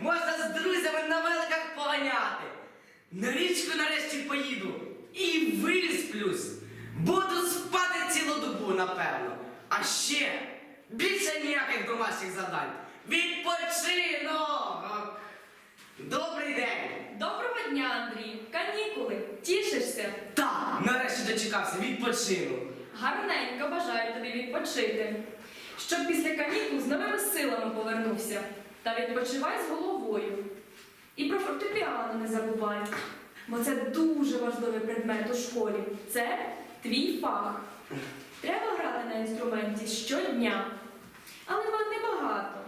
можна з друзями на великах поганяти. На річку нарешті поїду і висплюсь. Буду спати цілу добу, напевно. А ще більше ніяких домашніх завдань. Відпочинок! Добрий день! Доброго дня, Андрій! Канікули! Тішишся? Так, нарешті дочекався, відпочину. Гарненько бажаю тобі відпочити. Щоб після канікул з новими силами повернувся. Та відпочивай з головою. І про фортепіано не забувай. Бо це дуже важливий предмет у школі. Це твій фах. Треба грати на інструменті щодня. Але не багато.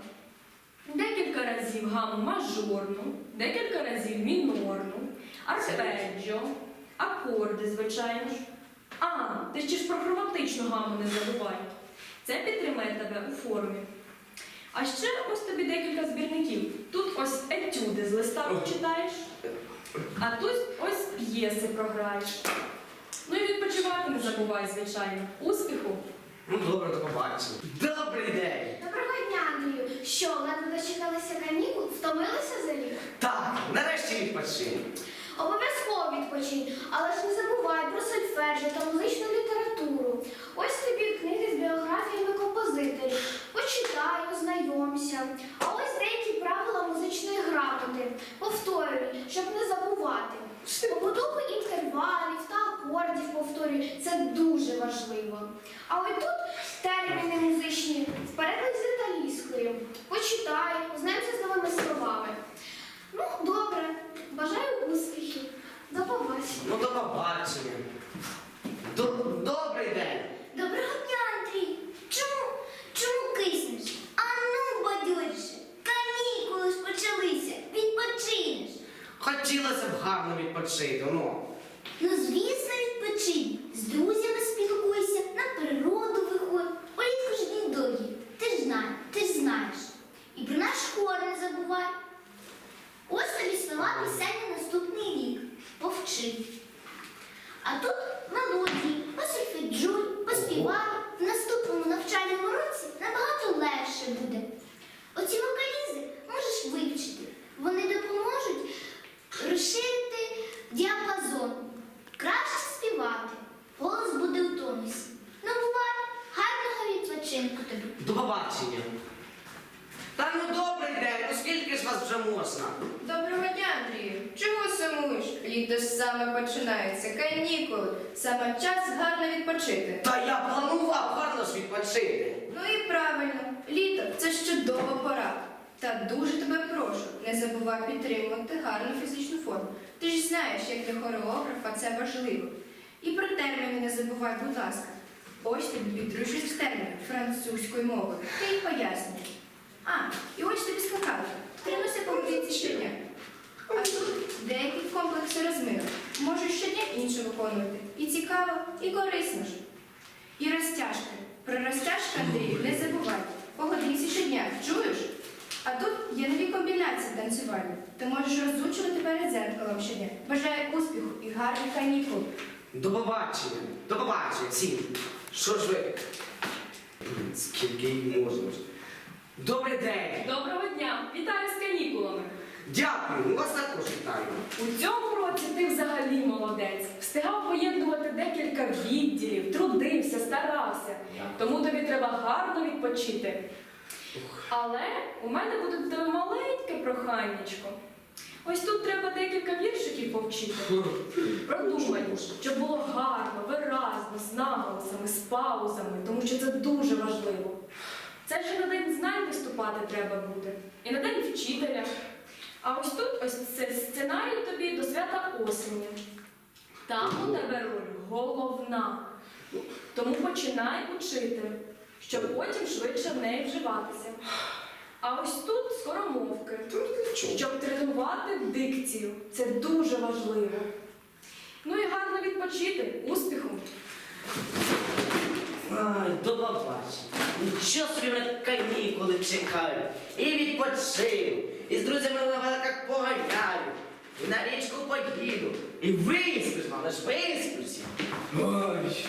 Декілька разів гаму мажорну, декілька разів мінорну, арпеджіо, акорди, звичайно ж. А, ти ще ж про хроматичну гаму не забувай. Це підтримає тебе у формі. А ще ось тобі декілька збірників. Тут ось етюди з листа читаєш, а тут ось п'єси програєш. Ну і відпочивати не забувай, звичайно. Успіху! Ну, добре, до побачення. Добрий день! Доброго дня, Андрію. Що, ладно дочекалися канікул? Втомилися за літо? Так, нарешті відпочину. Обов'язково відпочинь, але ж не забувай про сольфеджіо та музичну літературу. Ось тобі книги з біографіями композиторів. Почитай, ознайомся. А ось деякі правила музичної грамоти. Повторюй, щоб не забувати. Побудову інтервалів та акордів повторюй. Це дуже важливо. А ось тут терміни музичні в перекладі з італійської. Почитай, ознайомся з новими словами. Ну, добре. Бажаю успіхів. До побачення. Ну, до побачення. До- Добрий день! Доброго дня, Андрій. Чому? Чому киснеш? А ну, бадьоріше. Канікули ж почалися. Відпочинеш. Хотілося б гарно відпочити, ну. Ну, звісно, відпочинь. З друзями спілкуйся, на природу виходь. Улітку ж дні довгі. Ти ж знаєш, ти ж знаєш. І про наш хор не забувай. Ось тобі слова пісень наступний рік. Повчи. А тут мелодії, посольфеджуй, поспівай. В наступному навчальному році набагато легше буде. Оці вокалізи можеш вивчити. Вони допоможуть розширити До побачення. Та ну добрий день, ну скільки ж вас вже можна? Доброго дня, Андрію. Чого сумуєш? Літо ж саме починається, канікули. Саме час гарно відпочити. Та я планував гарно ж відпочити. Ну і правильно, літо це ж чудова пора. Та дуже тебе прошу, не забувай підтримувати гарну фізичну форму. Ти ж знаєш, як для хореографа це важливо. І про терміни не забувай, будь ласка. Ось тобі підручник з французької мови. Ти їх пояснюєш. А, і ось тобі скакалка. Тренуйся по годинці щодня. А тут деякі комплекси розміру. Можеш щодня інше виконувати. І цікаво, і корисно ж. І розтяжки. Про розтяжки, Андрію, не забувай. По щодня, чуєш? А тут є нові комбінації танцювальні. Ти можеш розучувати перед зеркалом щодня. Бажаю успіху і гарних канікул. До побачення. До побачення всім. Що ж ви? Скільки їм можна вже? Добрий день! Доброго дня! Вітаю з канікулами! Дякую, вас також вітаю. У цьому році ти взагалі молодець. Встигав поєднувати декілька відділів, трудився, старався. Тому тобі треба гарно відпочити. Але у мене буде до тебе маленьке проханнячко. Ось тут треба декілька віршиків повчити. Продумай, щоб було гарно, наголосами, з паузами, тому що це дуже важливо. Це ж на день знань виступати треба буде, і на день вчителя. А ось тут ось це сценарій тобі до свята осені. Там у тебе роль головна. Тому починай учити, щоб потім швидше в неї вживатися. А ось тут скоромовки, щоб тренувати дикцію. Це дуже важливо. Ну і гарно відпочити. Успіху! Ай, до. Нічого собі на канікули чекаю. І відпочив. І з друзями на великах поганяю. І на річку поїду. І висплюсь, але ж висплюся. Ой.